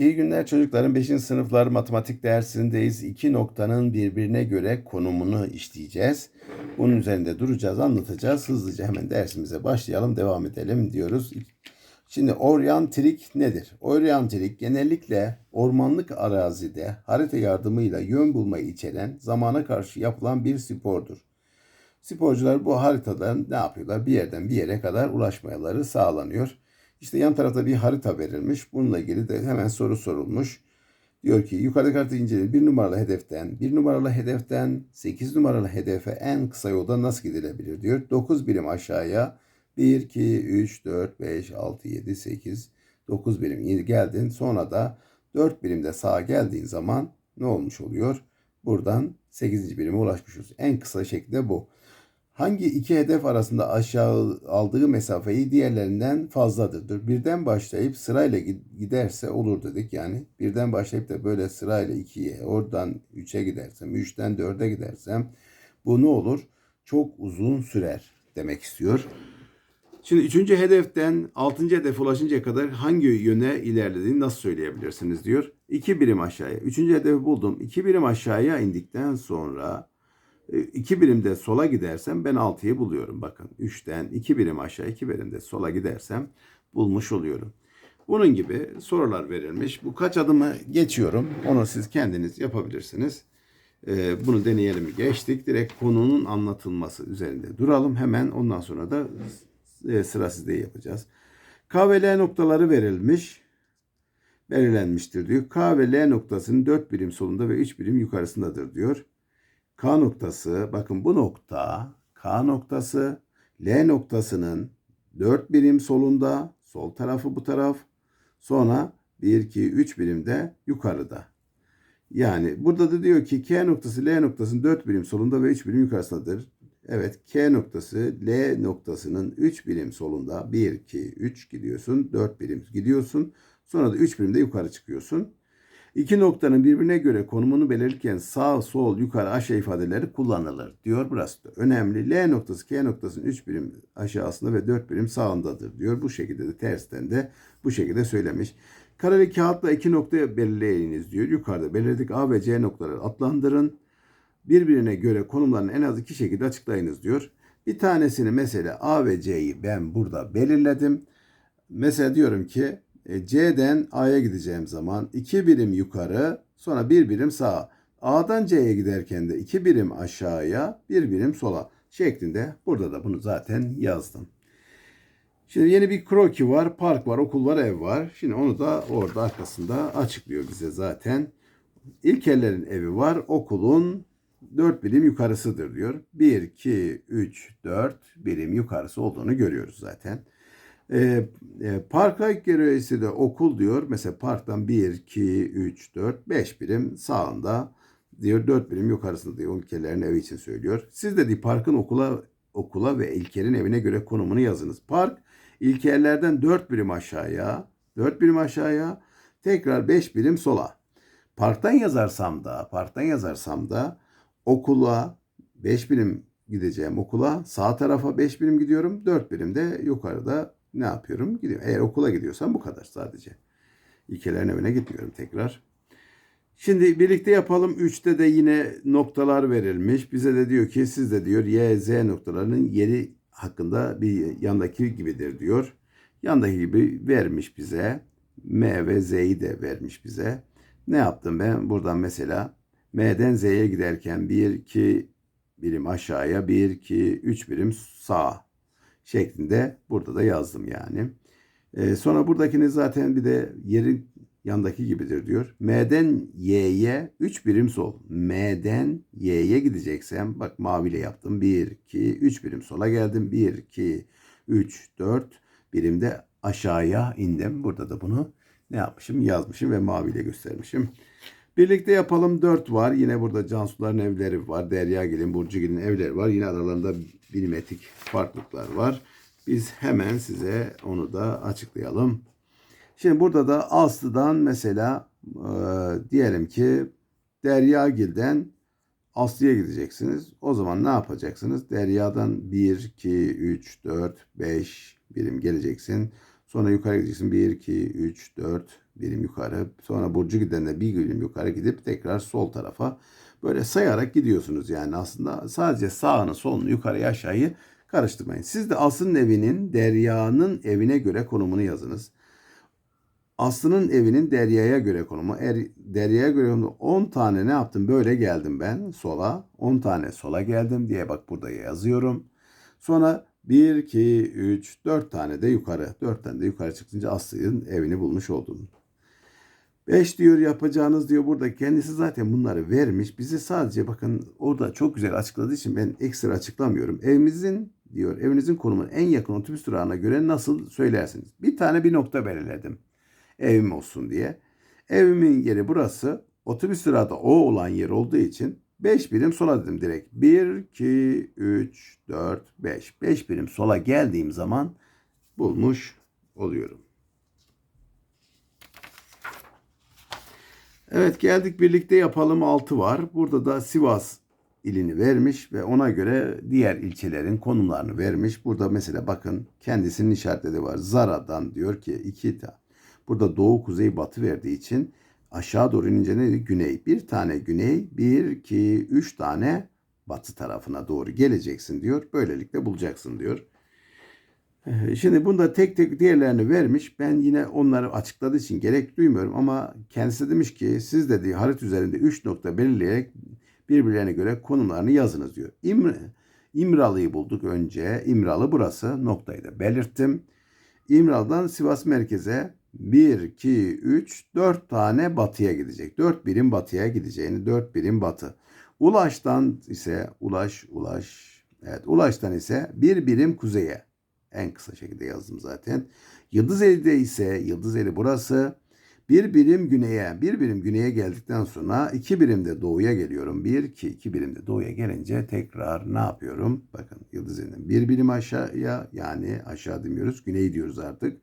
İyi günler çocuklarım. 5. sınıflar matematik dersindeyiz. İki noktanın birbirine göre konumunu işleyeceğiz. Bunun üzerinde duracağız, anlatacağız. Hızlıca hemen dersimize başlayalım, devam edelim diyoruz. Şimdi oryantrik nedir? Oryantrik genellikle ormanlık arazide harita yardımıyla yön bulmayı içeren zamana karşı yapılan bir spordur. Sporcular bu haritadan ne yapıyorlar? Bir yerden bir yere kadar ulaşmaları sağlanıyor. İşte yan tarafta bir harita verilmiş. Bununla ilgili de hemen soru sorulmuş. Diyor ki yukarıdaki harita inceleyin. Bir numaralı hedeften, bir numaralı hedeften 8 numaralı hedefe en kısa yolda nasıl gidilebilir diyor. 9 birim aşağıya 1, 2, 3, 4, 5, 6, 7, 8, 9 birim geldin. Sonra da 4 birimde sağa geldiğin zaman ne olmuş oluyor? Buradan 8. birime ulaşmışız. En kısa şekilde bu. Hangi iki hedef arasında aşağı aldığı mesafeyi diğerlerinden fazladır? Birden başlayıp sırayla giderse olur dedik. Yani birden başlayıp da böyle sırayla ikiye, oradan üçe gidersem, üçten dörde gidersem bu ne olur? Çok uzun sürer demek istiyor. Şimdi üçüncü hedeften altıncı hedef ulaşıncaya kadar hangi yöne ilerlediğini nasıl söyleyebilirsiniz diyor. İki birim aşağıya. Üçüncü hedefi buldum. İki birim aşağıya indikten sonra 2 e, birimde sola gidersem ben 6'yı buluyorum. Bakın 3'ten 2 birim aşağı 2 birimde sola gidersem bulmuş oluyorum. Bunun gibi sorular verilmiş. Bu kaç adımı geçiyorum. Onu siz kendiniz yapabilirsiniz. Ee, bunu deneyelim geçtik. Direkt konunun anlatılması üzerinde duralım. Hemen ondan sonra da e, sıra sizde yapacağız. K ve L noktaları verilmiş. Belirlenmiştir diyor. K ve L noktasının 4 birim solunda ve 3 birim yukarısındadır diyor. K noktası bakın bu nokta K noktası L noktasının 4 birim solunda sol tarafı bu taraf sonra 1 2 3 birim de yukarıda. Yani burada da diyor ki K noktası L noktasının 4 birim solunda ve 3 birim yukarısındadır. Evet K noktası L noktasının 3 birim solunda 1 2 3 gidiyorsun 4 birim gidiyorsun sonra da 3 birim de yukarı çıkıyorsun. İki noktanın birbirine göre konumunu belirlerken sağ, sol, yukarı, aşağı ifadeleri kullanılır diyor. Burası da önemli. L noktası K noktasının 3 birim aşağısında ve 4 birim sağındadır diyor. Bu şekilde de tersten de bu şekilde söylemiş. Kareli kağıtla iki noktaya belirleyiniz diyor. Yukarıda belirledik A ve C noktaları adlandırın. Birbirine göre konumlarını en az iki şekilde açıklayınız diyor. Bir tanesini mesela A ve C'yi ben burada belirledim. Mesela diyorum ki C'den A'ya gideceğim zaman 2 birim yukarı sonra 1 birim sağa. A'dan C'ye giderken de 2 birim aşağıya 1 birim sola şeklinde burada da bunu zaten yazdım. Şimdi yeni bir kroki var, park var, okul var, ev var. Şimdi onu da orada arkasında açıklıyor bize zaten. İlkellerin evi var, okulun 4 birim yukarısıdır diyor. 1, 2, 3, 4 birim yukarısı olduğunu görüyoruz zaten. E, e, parka görevlisi de okul diyor. Mesela parktan 1, 2, 3, 4, 5 birim sağında diyor 4 birim yukarısında diyor ülkelerin evi için söylüyor. Siz de diyor, parkın okula okula ve İlker'in evine göre konumunu yazınız. Park İlkerlerden 4 birim aşağıya, 4 birim aşağıya, tekrar 5 birim sola. Parktan yazarsam da, parktan yazarsam da okula 5 birim gideceğim okula. Sağ tarafa 5 birim gidiyorum. 4 birim de yukarıda ne yapıyorum? Gidiyorum. Eğer okula gidiyorsam bu kadar sadece. İlkelerin evine gitmiyorum tekrar. Şimdi birlikte yapalım. 3'te de yine noktalar verilmiş. Bize de diyor ki siz de diyor Y, Z noktalarının yeri hakkında bir yandaki gibidir diyor. Yandaki gibi vermiş bize. M ve Z'yi de vermiş bize. Ne yaptım ben? Buradan mesela M'den Z'ye giderken 1, 2 birim aşağıya, 1, 2, 3 birim sağa şeklinde burada da yazdım yani. E, sonra buradakini zaten bir de yerin yandaki gibidir diyor. M'den Y'ye 3 birim sol. M'den Y'ye gideceksem bak maviyle yaptım. 1, 2, 3 birim sola geldim. 1, 2, 3, 4 birimde aşağıya indim. Burada da bunu ne yapmışım? Yazmışım ve maviyle göstermişim. Birlikte yapalım 4 var. Yine burada Cansuların evleri var. Derya Gelin, Burcu Gelin evleri var. Yine aralarında bilimetik farklılıklar var. Biz hemen size onu da açıklayalım. Şimdi burada da Aslı'dan mesela e, diyelim ki Deryagil'den Aslı'ya gideceksiniz. O zaman ne yapacaksınız? Derya'dan 1, 2, 3, 4, 5 birim geleceksin. Sonra yukarı gideceksin. 1, 2, 3, 4 birim yukarı. Sonra burcu gidenle bir birim yukarı gidip tekrar sol tarafa böyle sayarak gidiyorsunuz. Yani aslında sadece sağını solunu yukarıya aşağıyı karıştırmayın. Siz de Aslı'nın evinin Derya'nın evine göre konumunu yazınız. Aslı'nın evinin Derya'ya göre konumu. Er, Derya'ya göre konumu 10 tane ne yaptım? Böyle geldim ben sola. 10 tane sola geldim diye bak burada yazıyorum. Sonra 1, 2, 3, 4 tane de yukarı. 4 tane de yukarı çıkınca Aslı'nın evini bulmuş oldum. 5 diyor yapacağınız diyor burada kendisi zaten bunları vermiş. Bize sadece bakın orada çok güzel açıkladığı için ben ekstra açıklamıyorum. Evimizin diyor evinizin konumunu en yakın otobüs durağına göre nasıl söylersiniz? Bir tane bir nokta belirledim. Evim olsun diye. Evimin yeri burası. Otobüs durağı da o olan yer olduğu için 5 birim sola dedim direkt. 1, 2, 3, 4, 5. 5 birim sola geldiğim zaman bulmuş oluyorum. Evet geldik birlikte yapalım 6 var. Burada da Sivas ilini vermiş ve ona göre diğer ilçelerin konumlarını vermiş. Burada mesela bakın kendisinin işaretleri var. Zara'dan diyor ki 2 tane. Burada doğu, kuzey, batı verdiği için aşağı doğru inince neydi? Güney. Bir tane güney, bir, iki, üç tane batı tarafına doğru geleceksin diyor. Böylelikle bulacaksın diyor. Ee, Şimdi bunda tek tek diğerlerini vermiş. Ben yine onları açıkladığı için gerek duymuyorum ama kendisi demiş ki siz dediği harit üzerinde 3 nokta belirleyerek birbirlerine göre konumlarını yazınız diyor. İmr İmralı'yı bulduk önce. İmralı burası noktayı da belirttim. İmralı'dan Sivas merkeze 1, 2, 3, 4 tane batıya gidecek. 4 birim batıya gideceğini 4 birim batı. Ulaş'tan ise Ulaş, Ulaş, evet Ulaş'tan ise bir birim kuzeye. En kısa şekilde yazdım zaten. Yıldızeli'de ise Yıldızeli burası. Bir birim güneye, bir birim güneye geldikten sonra iki birim de doğuya geliyorum. Bir, iki, iki birim de doğuya gelince tekrar ne yapıyorum? Bakın Yıldızeli'den bir birim aşağıya yani aşağı demiyoruz, güney diyoruz artık.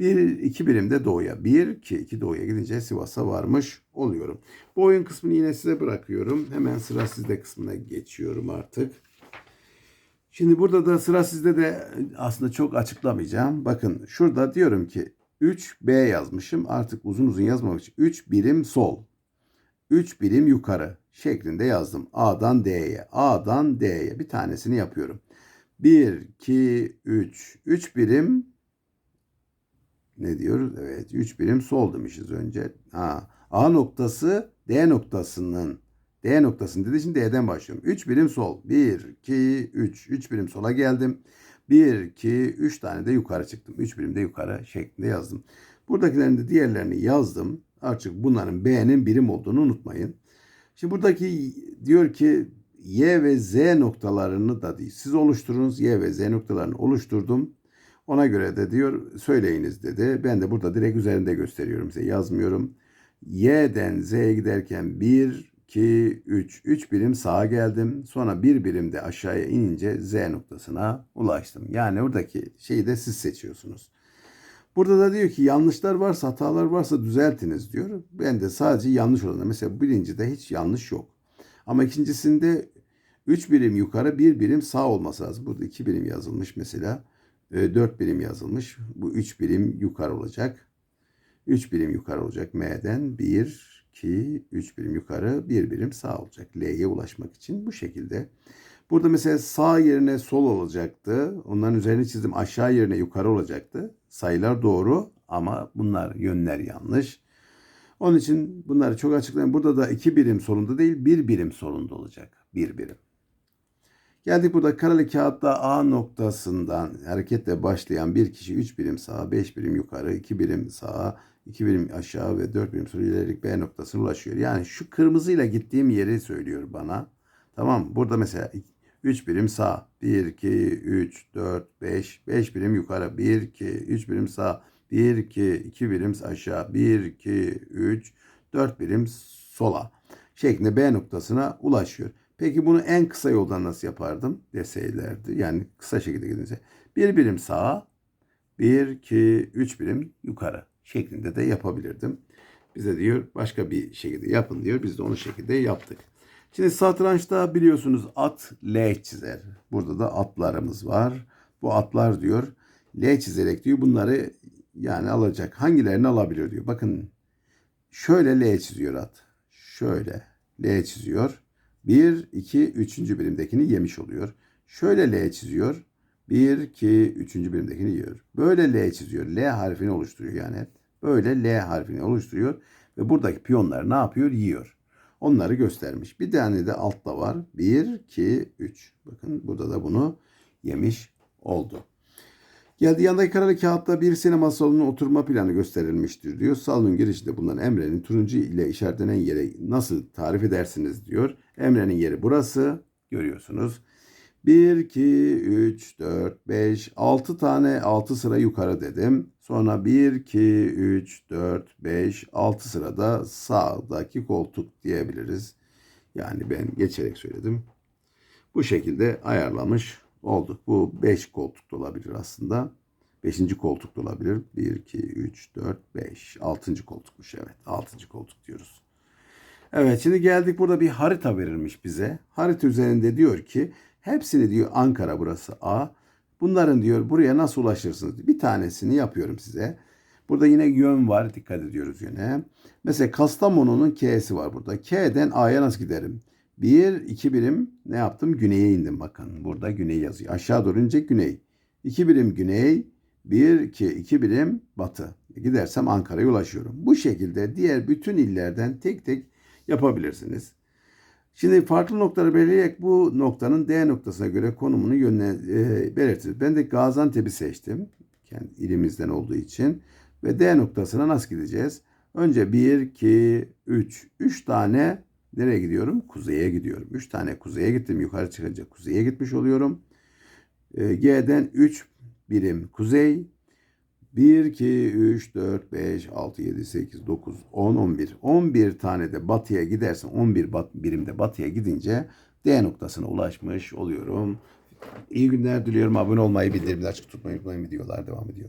Bir, iki birim de doğuya. Bir, iki, iki doğuya gidince Sivas'a varmış oluyorum. Bu oyun kısmını yine size bırakıyorum. Hemen sıra sizde kısmına geçiyorum artık. Şimdi burada da sıra sizde de aslında çok açıklamayacağım. Bakın şurada diyorum ki 3B yazmışım. Artık uzun uzun yazmamak için 3 birim sol. 3 birim yukarı şeklinde yazdım. A'dan D'ye. A'dan D'ye bir tanesini yapıyorum. 1, 2, 3. 3 birim ne diyoruz? Evet 3 birim sol demişiz önce. Ha, A noktası D noktasının D noktasının dediği için D'den başlıyorum. 3 birim sol. 1, 2, 3. 3 birim sola geldim. 1, 2, 3 tane de yukarı çıktım. 3 birim de yukarı şeklinde yazdım. Buradakilerin de diğerlerini yazdım. Artık bunların B'nin birim olduğunu unutmayın. Şimdi buradaki diyor ki Y ve Z noktalarını da değil. Siz oluşturunuz. Y ve Z noktalarını oluşturdum. Ona göre de diyor söyleyiniz dedi. Ben de burada direkt üzerinde gösteriyorum size yazmıyorum. Y'den Z'ye giderken 1, 2, 3. 3 birim sağa geldim. Sonra bir birim de aşağıya inince Z noktasına ulaştım. Yani oradaki şeyi de siz seçiyorsunuz. Burada da diyor ki yanlışlar varsa hatalar varsa düzeltiniz diyor. Ben de sadece yanlış olanı mesela birincide hiç yanlış yok. Ama ikincisinde 3 birim yukarı bir birim sağ olması lazım. Burada 2 birim yazılmış mesela. 4 birim yazılmış. Bu 3 birim yukarı olacak. 3 birim yukarı olacak M'den. 1, 2, 3 birim yukarı, 1 birim sağ olacak. L'ye ulaşmak için bu şekilde. Burada mesela sağ yerine sol olacaktı. Onların üzerine çizdim. Aşağı yerine yukarı olacaktı. Sayılar doğru ama bunlar yönler yanlış. Onun için bunları çok açıklayayım. Burada da 2 birim solunda değil, 1 birim solunda olacak. 1 birim. Geldik burada kareli kağıtta A noktasından hareketle başlayan bir kişi 3 birim sağa, 5 birim yukarı, 2 birim sağa, 2 birim aşağı ve 4 birim ilerleyerek B noktasına ulaşıyor. Yani şu kırmızıyla gittiğim yeri söylüyor bana. Tamam? Burada mesela 3 birim sağ. 1, 2, 3, 4, 5. 5 birim yukarı. 1, 2, 3 birim sağ. 1, 2, 2 birim aşağı. 1, 2, 3, 4 birim sola. Şeklinde B noktasına ulaşıyor. Peki bunu en kısa yoldan nasıl yapardım deseylerdi. Yani kısa şekilde gidince. Bir birim sağa, bir, iki, üç birim yukarı şeklinde de yapabilirdim. Bize diyor başka bir şekilde yapın diyor. Biz de onu şekilde yaptık. Şimdi satrançta biliyorsunuz at L çizer. Burada da atlarımız var. Bu atlar diyor L çizerek diyor bunları yani alacak. Hangilerini alabilir diyor. Bakın şöyle L çiziyor at. Şöyle L çiziyor. 1, 2, 3. birimdekini yemiş oluyor. Şöyle L çiziyor. 1, 2, 3. birimdekini yiyor. Böyle L çiziyor. L harfini oluşturuyor yani. Böyle L harfini oluşturuyor. Ve buradaki piyonlar ne yapıyor? Yiyor. Onları göstermiş. Bir tane de altta var. 1, 2, 3. Bakın burada da bunu yemiş oldu. Geldi yandaki karalı kağıtta bir sinema salonunun oturma planı gösterilmiştir diyor. Salonun girişinde bulunan Emre'nin turuncu ile işaretlenen yere nasıl tarif edersiniz diyor. Emre'nin yeri burası. Görüyorsunuz. 1, 2, 3, 4, 5, 6 tane 6 sıra yukarı dedim. Sonra 1, 2, 3, 4, 5, 6 sırada sağdaki koltuk diyebiliriz. Yani ben geçerek söyledim. Bu şekilde ayarlamış olduk. Bu 5 koltuk da olabilir aslında. 5. koltuk da olabilir. 1, 2, 3, 4, 5. 6. koltukmuş evet. 6. koltuk diyoruz. Evet şimdi geldik burada bir harita verilmiş bize. Harita üzerinde diyor ki hepsini diyor Ankara burası A. Bunların diyor buraya nasıl ulaşırsınız? Bir tanesini yapıyorum size. Burada yine yön var. Dikkat ediyoruz yöne. Mesela Kastamonu'nun K'si var burada. K'den A'ya nasıl giderim? Bir, iki birim ne yaptım? Güneye indim bakın. Burada güney yazıyor. Aşağı doğru inecek güney. İki birim güney. Bir, iki, iki birim batı. Gidersem Ankara'ya ulaşıyorum. Bu şekilde diğer bütün illerden tek tek yapabilirsiniz. Şimdi farklı noktaları belirleyerek bu noktanın D noktasına göre konumunu yönle, e, belirtiriz. Ben de Gaziantep'i seçtim. Kendi ilimizden olduğu için. Ve D noktasına nasıl gideceğiz? Önce 1, 2, 3. 3 tane nereye gidiyorum? Kuzeye gidiyorum. 3 tane kuzeye gittim. Yukarı çıkınca kuzeye gitmiş oluyorum. E, G'den 3 birim kuzey. 1, 2, 3, 4, 5, 6, 7, 8, 9, 10, 11. 11 tane de batıya gidersen 11 bat, birimde batıya gidince D noktasına ulaşmış oluyorum. İyi günler diliyorum. Abone olmayı, bildirimleri açık tutmayı unutmayın. Videolar devam ediyor.